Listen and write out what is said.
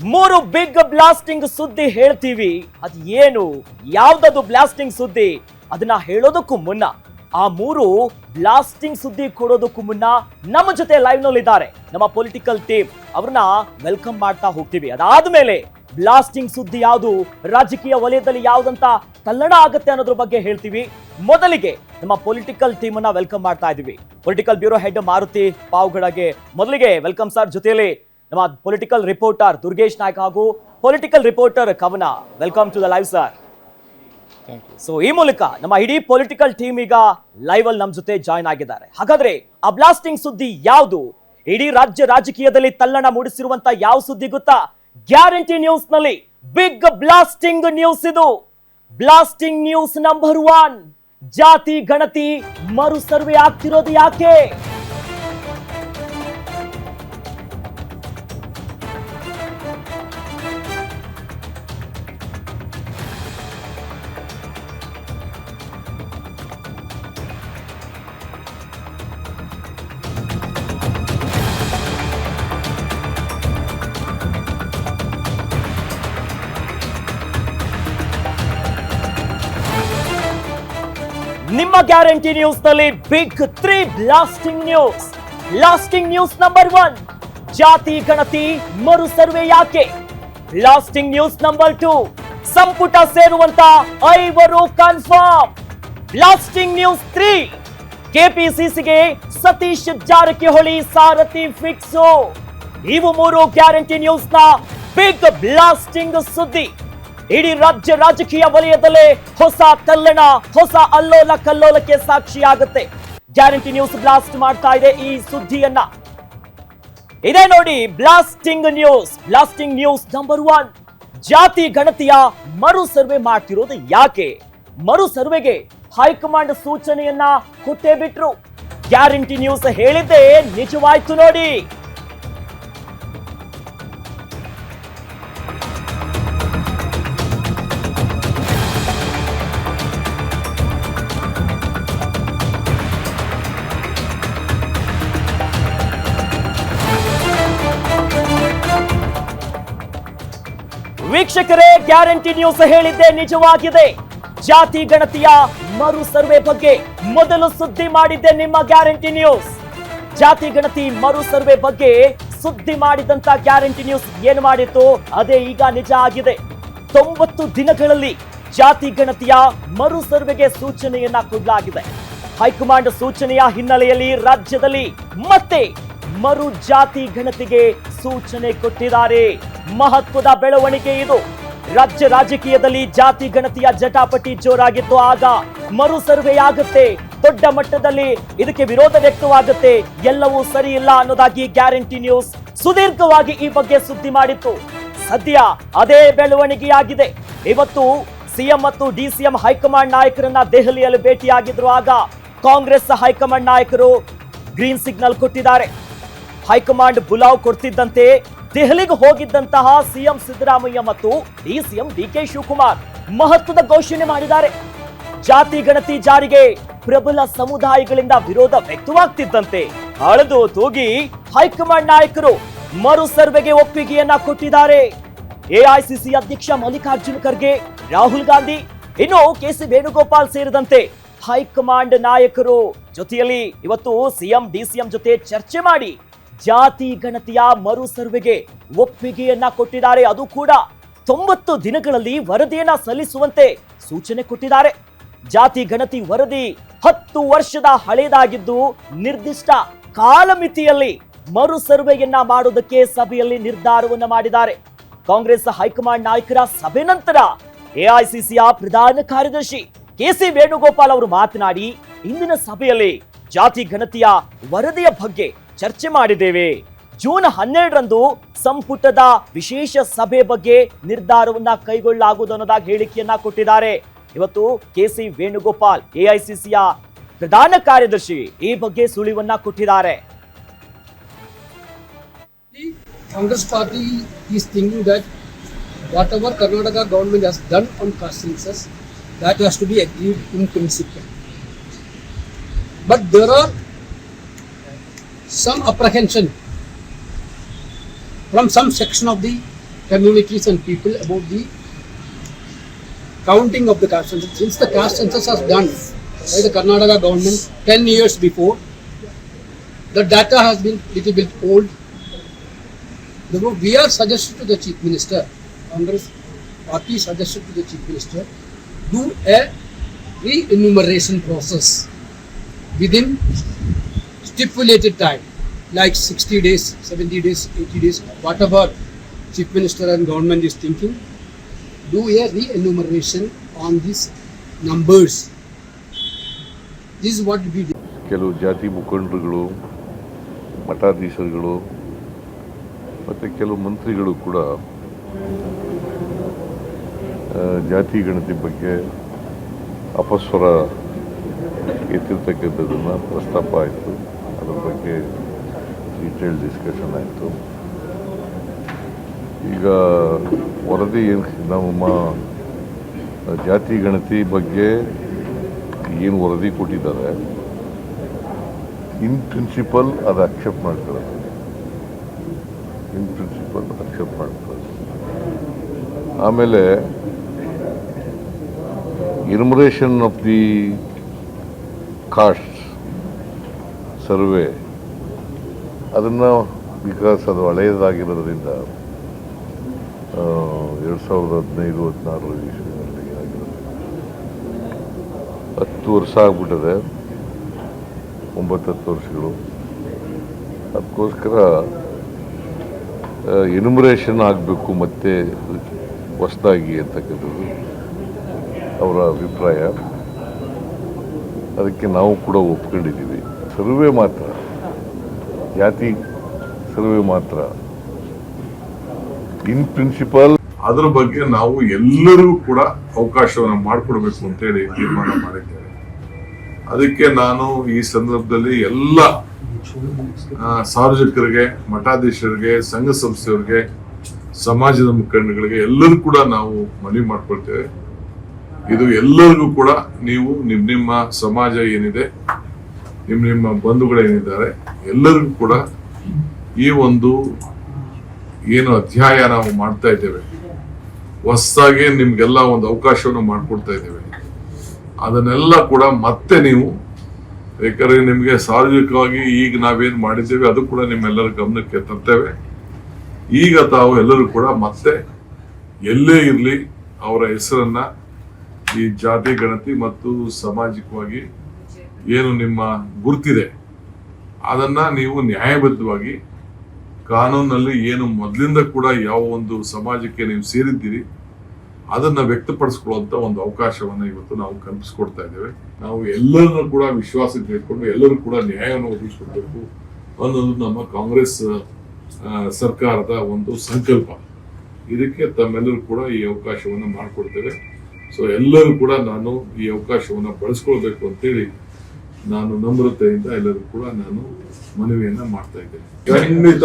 ಮೂರು big blasting ಸುದ್ದಿ ಹೇಳ್ತೀವಿ. ಅದ್ ಏನು? ಯಾವ್ದದು ಬ್ಲಾಸ್ಟಿಂಗ್ ಸುದ್ದಿ? ಅದನ್ನ ಹೇಳೋದಕ್ಕೂ ಮುನ್ನ, ಆ ಮೂರು ಬ್ಲಾಸ್ಟಿಂಗ್ ಸುದ್ದಿ ಕೊಡೋದಕ್ಕೂ ಮುನ್ನ ನಮ್ಮ ಜೊತೆ ಲೈವ್ನಲ್ಲಿ ಇದ್ದಾರೆ ನಮ್ಮ ಪೊಲಿಟಿಕಲ್ ಟೀಮ್ ಅವ್ರನ್ನ ವೆಲ್ಕಮ್ ಮಾಡ್ತಾ ಹೋಗ್ತೀವಿ. ಅದಾದ್ಮೇಲೆ ಬ್ಲಾಸ್ಟಿಂಗ್ ಸುದ್ದಿ ಯಾವುದು? ರಾಜಕೀಯ ವಲಯದಲ್ಲಿ ಯಾವ್ದಂತ ತಲ್ಲಣ ಆಗುತ್ತೆ ಅನ್ನೋದ್ರ ಬಗ್ಗೆ ಹೇಳ್ತೀವಿ. ಮೊದಲಿಗೆ ನಮ್ಮ ಪೊಲಿಟಿಕಲ್ ಟೀಮ್ ಅನ್ನ ವೆಲ್ಕಮ್ ಮಾಡ್ತಾ ಇದೀವಿ ಪೊಲಿಟಿಕಲ್ ಬ್ಯೂರೋ ಹೆಡ್ ಮಾರುತಿ ಪಾವ್ಗಡಗೆ ಮೊದಲಿಗೆ ವೆಲ್ಕಮ್ ಸರ್ ಜೊತೆಯಲ್ಲಿ ನಮ್ಮ ಪೊಲಿಟಿಕಲ್ ರಿಪೋರ್ಟರ್ ದುರ್ಗೇಶ್ ನಾಯ್ಕ ಹಾಗೂ political reporter Kavana. Welcome to the live sir so ಈ ಮೂಲಕ ನಮ್ಮ ಇಡೀ ಪೊಲಿಟಿಕಲ್ ಟೀಮ್ ಈಗ ಲೈವ್ ಅಲ್ಲಿ ನಮ್ಮ ಜೊತೆ ಜಾಯ್ನ್ ಆಗಿದ್ದಾರೆ. ಹಾಗಾದ್ರೆ ಆ ಬ್ಲಾಸ್ಟಿಂಗ್ ಸುದ್ದಿ ಯಾವುದು? ಇಡೀ ರಾಜ್ಯ ರಾಜಕೀಯದಲ್ಲಿ ತಲ್ಲಣ ಮೂಡಿಸಿರುವಂತ ಯಾವ ಸುದ್ದಿ ಗೊತ್ತಾ? ಗ್ಯಾರಂಟಿ ನ್ಯೂಸ್ನಲ್ಲಿ ಬಿಗ್ ಬ್ಲಾಸ್ಟಿಂಗ್ ನ್ಯೂಸ್ ಇದು. ಬ್ಲಾಸ್ಟಿಂಗ್ ನ್ಯೂಸ್ ನಂಬರ್ ಒನ್ ಜಾತಿ ಗಣತಿ ಮರು ಸರ್ವೆ ಆಗ್ತಿರೋದು ಯಾಕೆ? ನಿಮ್ಮ guarantee ನ್ಯೂಸ್ನಲ್ಲಿ big three blasting news. Blasting news number one. ಜಾತಿ, ಗಣತಿ, ಮರು ಸರ್ವೆ ಯಾಕೆ? Blasting news number two. ಸಂಪುಟ ಸೇರುವಂತ ಐವರು confirm. Blasting news three. ಕೆಪಿಸಿಸಿಗೆ Satish Jarkiholi ಸಾರಥಿ ಫಿಕ್ಸು. ಇವು ಮೂರು ಗ್ಯಾರಂಟಿ ನ್ಯೂಸ್ನ ಬಿಗ್ ಬ್ಲಾಸ್ಟಿಂಗ್ ಸುದ್ದಿ. ಇಡೀ ರಾಜ್ಯ ರಾಜಕೀಯ ವಲಯದಲ್ಲೇ ಹೊಸ ತಲ್ಲಣ ಹೊಸ ಅಲ್ಲೋಲ ಕಲ್ಲೋಲಕ್ಕೆ ಸಾಕ್ಷಿಯಾಗುತ್ತೆ. ಗ್ಯಾರಂಟಿ ನ್ಯೂಸ್ ಬ್ಲಾಸ್ಟ್ ಮಾಡ್ತಾ ಇದೆ ಈ ಸುದ್ದಿಯನ್ನ. ಇದೇ ನೋಡಿ, blasting news blasting news number one. ಜಾತಿ ಗಣತಿಯ ಮರು ಸರ್ವೆ ಮಾಡ್ತಿರೋದು ಯಾಕೆ? ಮರು ಸರ್ವೆಗೆ ಹೈಕಮಾಂಡ್ ಸೂಚನೆಯನ್ನ ಕೊಟ್ಟೇ ಬಿಟ್ರು. ಗ್ಯಾರಂಟಿ ನ್ಯೂಸ್ ಹೇಳಿದ್ದೆ ನಿಜವಾಯ್ತು ನೋಡಿ. ವೀಕ್ಷಕರೇ, ಗ್ಯಾರಂಟಿ ನ್ಯೂಸ್ ಹೇಳಿದ್ದೆ ನಿಜವಾಗಿದೆ. ಜಾತಿ ಗಣತಿಯ ಮರು ಸರ್ವೆ ಬಗ್ಗೆ ಮೊದಲು ಸುದ್ದಿ ಮಾಡಿದ್ದೆ ನಿಮ್ಮ ಗ್ಯಾರಂಟಿ ನ್ಯೂಸ್. ಜಾತಿ ಗಣತಿ ಮರು ಸರ್ವೆ ಬಗ್ಗೆ ಸುದ್ದಿ ಮಾಡಿದಂತ ಗ್ಯಾರಂಟಿ ನ್ಯೂಸ್ ಏನು ಮಾಡಿತ್ತು? ಅದೇ ಈಗ ನಿಜ ಆಗಿದೆ. ತೊಂಬತ್ತು ದಿನಗಳಲ್ಲಿ ಜಾತಿ ಗಣತಿಯ ಮರು ಸರ್ವೆಗೆ ಸೂಚನೆಯನ್ನ ಕೊಡಲಾಗಿದೆ. ಹೈಕಮಾಂಡ್ ಸೂಚನೆಯ ಹಿನ್ನೆಲೆಯಲ್ಲಿ ರಾಜ್ಯದಲ್ಲಿ ಮತ್ತೆ ಮರು ಜಾತಿ ಗಣತಿಗೆ ಸೂಚನೆ ಕೊಟ್ಟಿದ್ದಾರೆ. ಮಹತ್ವದ ಬೆಳವಣಿಗೆ ಇದು. ರಾಜ್ಯ ರಾಜಕೀಯದಲ್ಲಿ ಜಾತಿ ಗಣತಿಯ ಜಟಾಪಟಿ ಜೋರಾಗಿತ್ತು, ಆಗ ಮರು ಸರ್ವೆ ಆಗುತ್ತೆ. ದೊಡ್ಡ ಮಟ್ಟದಲ್ಲಿ ಇದಕ್ಕೆ ವಿರೋಧ ವ್ಯಕ್ತವಾಗುತ್ತೆ. ಎಲ್ಲವೂ ಸರಿ ಇಲ್ಲ ಅನ್ನೋದಾಗಿ ಗ್ಯಾರಂಟಿ ನ್ಯೂಸ್ ಸುದೀರ್ಘವಾಗಿ ಈ ಬಗ್ಗೆ ಸುದ್ದಿ ಮಾಡಿತ್ತು. ಸದ್ಯ ಅದೇ ಬೆಳವಣಿಗೆಯಾಗಿದೆ. ಇವತ್ತು ಸಿಎಂ ಮತ್ತು ಡಿಸಿಎಂ ಹೈಕಮಾಂಡ್ ನಾಯಕರನ್ನ ದೆಹಲಿಯಲ್ಲಿ ಭೇಟಿಯಾಗಿದ್ರು, ಆಗ ಕಾಂಗ್ರೆಸ್ ಹೈಕಮಾಂಡ್ ನಾಯಕರು ಗ್ರೀನ್ ಸಿಗ್ನಲ್ ಕೊಟ್ಟಿದ್ದಾರೆ. ಹೈಕಮಾಂಡ್ ಬುಲಾವ್ ಕೊಡ್ತಿದ್ದಂತೆ ದೆಹಲಿಗೆ ಹೋಗಿದ್ದಂತಹ ಸಿಎಂ ಸಿದ್ದರಾಮಯ್ಯ ಮತ್ತು ಡಿಸಿಎಂ ಡಿ ಕೆ ಶಿವಕುಮಾರ್ ಮಹತ್ವದ ಘೋಷಣೆ ಮಾಡಿದ್ದಾರೆ. ಜಾತಿ ಗಣತಿ ಜಾರಿಗೆ ಪ್ರಬಲ ಸಮುದಾಯಗಳಿಂದ ವಿರೋಧ ವ್ಯಕ್ತವಾಗ್ತಿದ್ದಂತೆ ಅಳೆದು ತೂಗಿ ಹೈಕಮಾಂಡ್ ನಾಯಕರು ಮರು ಸರ್ವೆಗೆ ಒಪ್ಪಿಗೆಯನ್ನ ಕೊಟ್ಟಿದ್ದಾರೆ. ಎಐಸಿಸಿ ಅಧ್ಯಕ್ಷ ಮಲ್ಲಿಕಾರ್ಜುನ ಖರ್ಗೆ, ರಾಹುಲ್ ಗಾಂಧಿ, ಇನ್ನು ಕೆಸಿ ವೇಣುಗೋಪಾಲ್ ಸೇರಿದಂತೆ ಹೈಕಮಾಂಡ್ ನಾಯಕರು ಜೊತೆಯಲ್ಲಿ ಇವತ್ತು ಸಿಎಂ, ಡಿಸಿಎಂ ಜೊತೆ ಚರ್ಚೆ ಮಾಡಿ ಜಾತಿ ಗಣತಿಯ ಮರು ಸರ್ವೆಗೆ ಒಪ್ಪಿಗೆಯನ್ನ ಕೊಟ್ಟಿದ್ದಾರೆ. ಅದು ಕೂಡ ತೊಂಬತ್ತು ದಿನಗಳಲ್ಲಿ ವರದಿಯನ್ನ ಸಲ್ಲಿಸುವಂತೆ ಸೂಚನೆ ಕೊಟ್ಟಿದ್ದಾರೆ. ಜಾತಿ ಗಣತಿ ವರದಿ ಹತ್ತು ವರ್ಷದ ಹಳೆಯದಾಗಿದ್ದು ನಿರ್ದಿಷ್ಟ ಕಾಲಮಿತಿಯಲ್ಲಿ ಮರು ಸರ್ವೆಯನ್ನ ಮಾಡೋದಕ್ಕೆ ಸಭೆಯಲ್ಲಿ ನಿರ್ಧಾರವನ್ನ ಮಾಡಿದ್ದಾರೆ. ಕಾಂಗ್ರೆಸ್ ಹೈಕಮಾಂಡ್ ನಾಯಕರ ಸಭೆ ನಂತರ ಎಐಸಿಸಿಯ ಪ್ರಧಾನ ಕಾರ್ಯದರ್ಶಿ ಕೆಸಿ ವೇಣುಗೋಪಾಲ್ ಅವರು ಮಾತನಾಡಿ, ಇಂದಿನ ಸಭೆಯಲ್ಲಿ ಜಾತಿ ಗಣತಿಯ ವರದಿಯ ಬಗ್ಗೆ ಚರ್ಚೆ ಮಾಡಿದ್ದೇವೆ. ಜೂನ್ ಹನ್ನೆರಡರಂದು ಸಂಪುಟದ ವಿಶೇಷ ಸಭೆ ಬಗ್ಗೆ ನಿರ್ಧಾರವನ್ನ ಕೈಗೊಳ್ಳಲಾಗುವುದು ಅನ್ನೋದಾಗಿ ಹೇಳಿಕೆಯನ್ನ ಕೊಟ್ಟಿದ್ದಾರೆ. ಇವತ್ತು ಕೆ ಸಿ ವೇಣುಗೋಪಾಲ್ ಎಐಸಿಸಿಯ ಪ್ರಧಾನ ಕಾರ್ಯದರ್ಶಿ ಈ ಬಗ್ಗೆ ಸುಳಿವನ್ನ ಕೊಟ್ಟಿದ್ದಾರೆ. Congress party is thinking that whatever Karnataka government has done on constitutes that has to be agreed in principle but there are some apprehension from some section of the communities and people about the counting of the caste census. Since the caste census was done by the Karnataka government 10 years before, the data has been little bit old. Therefore, we are suggested to the chief minister, Congress party suggested to the chief minister, do a re-enumeration process within stipulated time, like 60 days, 70 days, 80 days, whatever chief minister and government is thinking, do a re-enumeration on these numbers. This is what we did. ಕೆಲವು ಜಾತಿ ಮುಖಂಡರುಗಳು ಮಠಾಧೀಶರುಗಳು ಮತ್ತು ಕೆಲವು ಮಂತ್ರಿಗಳು ಕೂಡ ಜಾತಿ ಗಣತಿ ಬಗ್ಗೆ ಅಪಸ್ವರ ಎತ್ತಿರ್ತಕ್ಕಂಥದ್ದನ್ನು ಪ್ರಸ್ತಾಪ ಆಯಿತು ಅದ್ರ ಬಗ್ಗೆ ಡೀಟೇಲ್ ಡಿಸ್ಕಷನ್ ಆಯಿತು. ಈಗ ವರದಿ ಏನು ನಮ್ಮ ಜಾತಿ ಗಣತಿ ಬಗ್ಗೆ ಏನು ವರದಿ ಕೊಟ್ಟಿದ್ದಾರೆ ಇನ್ ಪ್ರಿನ್ಸಿಪಲ್ ಅದು ಅಕ್ಸೆಪ್ಟ್ ಮಾಡ್ಕೊಳ್ಳೋದು ಇನ್ ಪ್ರಿನ್ಸಿಪಲ್ ಅಕ್ಸೆಪ್ಟ್ ಮಾಡ್ಕೊಳ್ಳೋದು ಆಮೇಲೆ enumeration of the caste survey. ಅದನ್ನು ಬಿಕಾಸ್ ಅದು ಹಳೆಯದಾಗಿರೋದ್ರಿಂದ ಎರಡು ಸಾವಿರದ ಹದಿನೈದು, ಹದಿನಾರು ಇಸ್ವಿನಲ್ಲಿ ಆಗಿರೋದು ಹತ್ತು ವರ್ಷ ಆಗ್ಬಿಟ್ಟಿದೆ. ಒಂಬತ್ತು ಹತ್ತು ವರ್ಷಗಳು. ಅದಕ್ಕೋಸ್ಕರ ಎನ್ಯುಮರೇಷನ್ ಆಗಬೇಕು ಮತ್ತೆ ಹೊಸದಾಗಿ ಅಂತಕ್ಕಂಥದ್ದು ಅವರ ಅಭಿಪ್ರಾಯ. ಅದಕ್ಕೆ ನಾವು ಕೂಡ ಒಪ್ಕೊಂಡಿದ್ದೀವಿ. ಸರ್ವೆ ಮಾತ್ರ. ಜಾತಿ ಸರ್ವೆ ಮಾತ್ರ. In principle. ಅದರ ಬಗ್ಗೆ ನಾವು ಎಲ್ಲರೂ ಕೂಡ ಅವಕಾಶವನ್ನು ಮಾಡಿಕೊಡ್ಬೇಕು ಅಂತೇಳಿ ತೀರ್ಮಾನ ಮಾಡಿದ್ದೇವೆ. ಅದಕ್ಕೆ ನಾನು ಈ ಸಂದರ್ಭದಲ್ಲಿ ಎಲ್ಲ ಸಾರ್ವಜನಿಕರಿಗೆ, ಮಠಾಧೀಶರಿಗೆ, ಸಂಘ ಸಂಸ್ಥೆಯವರಿಗೆ, ಸಮಾಜದ ಮುಖಂಡಗಳಿಗೆ ಎಲ್ಲರೂ ಕೂಡ ನಾವು ಮನವಿ ಮಾಡ್ಕೊಳ್ತೇವೆ. ಇದು ಎಲ್ಲರಿಗೂ ಕೂಡ ನೀವು ನಿಮ್ ನಿಮ್ಮ ಸಮಾಜ ಏನಿದೆ ನಿಮ್ ನಿಮ್ಮ ಬಂಧುಗಳೇನಿದ್ದಾರೆ ಎಲ್ಲರಿಗೂ ಕೂಡ ಈ ಒಂದು ಏನು ಅಧ್ಯಾಯ ನಾವು ಮಾಡ್ತಾ ಇದ್ದೇವೆ. ಹೊಸದಾಗಿ ನಿಮ್ಗೆಲ್ಲ ಒಂದು ಅವಕಾಶವನ್ನು ಮಾಡಿಕೊಡ್ತಾ ಇದ್ದೇವೆ. ಅದನ್ನೆಲ್ಲ ಕೂಡ ಮತ್ತೆ ನೀವು ಬೇಕಾದ್ರೆ ನಿಮಗೆ ಸಾರ್ವಜನಿಕವಾಗಿ ಈಗ ನಾವೇನು ಮಾಡಿದ್ದೇವೆ, ಅದು ಕೂಡ ನಿಮ್ಮೆಲ್ಲರ ಗಮನಕ್ಕೆ ತರ್ತೇವೆ. ಈಗ ತಾವು ಎಲ್ಲರೂ ಕೂಡ ಮತ್ತೆ ಎಲ್ಲೇ ಇರಲಿ, ಅವರ ಹೆಸರನ್ನ ಈ ಜಾತಿ, ಗಣತಿ ಮತ್ತು ಸಾಮಾಜಿಕವಾಗಿ ಏನು ನಿಮ್ಮ ಗುರುತಿದೆ? ಅದನ್ನ ನೀವು ನ್ಯಾಯಬದ್ಧವಾಗಿ ಕಾನೂನಲ್ಲಿ ಏನು ಮೊದಲಿಂದ ಕೂಡ ಯಾವ ಒಂದು ಸಮಾಜಕ್ಕೆ ನೀವು ಸೇರಿದ್ದೀರಿ, ಅದನ್ನ ವ್ಯಕ್ತಪಡಿಸ್ಕೊಳ್ಳುವಂಥ ಒಂದು ಅವಕಾಶವನ್ನ ಇವತ್ತು ನಾವು ಕಲ್ಪಿಸ್ಕೊಡ್ತಾ ಇದ್ದೇವೆ. ನಾವು ಎಲ್ಲರನ್ನೂ ಕೂಡ ವಿಶ್ವಾಸ ತೆಗೆದುಕೊಂಡು ಎಲ್ಲರೂ ಕೂಡ ನ್ಯಾಯವನ್ನು ಒದಗಿಸ್ಕೊಡ್ಬೇಕು ಅನ್ನೋದು ನಮ್ಮ ಕಾಂಗ್ರೆಸ್ ಸರ್ಕಾರದ ಒಂದು ಸಂಕಲ್ಪ. ಇದಕ್ಕೆ ತಮ್ಮೆಲ್ಲರೂ ಕೂಡ ಈ ಅವಕಾಶವನ್ನು ಮಾಡಿಕೊಡ್ತೇವೆ. ಸೊ ಎಲ್ಲರೂ ಕೂಡ ನಾನು ಈ ಅವಕಾಶವನ್ನು ಬಳಸ್ಕೊಳ್ಬೇಕು ಅಂತೇಳಿ ನಾನು ನಮ್ರತೆಯಿಂದ ಎಲ್ಲರೂ ಕೂಡ ನಾನು ಮನವಿಯನ್ನ ಮಾಡ್ತಾ ಇದ್ದೇನೆ. ಖಂಡಿತ.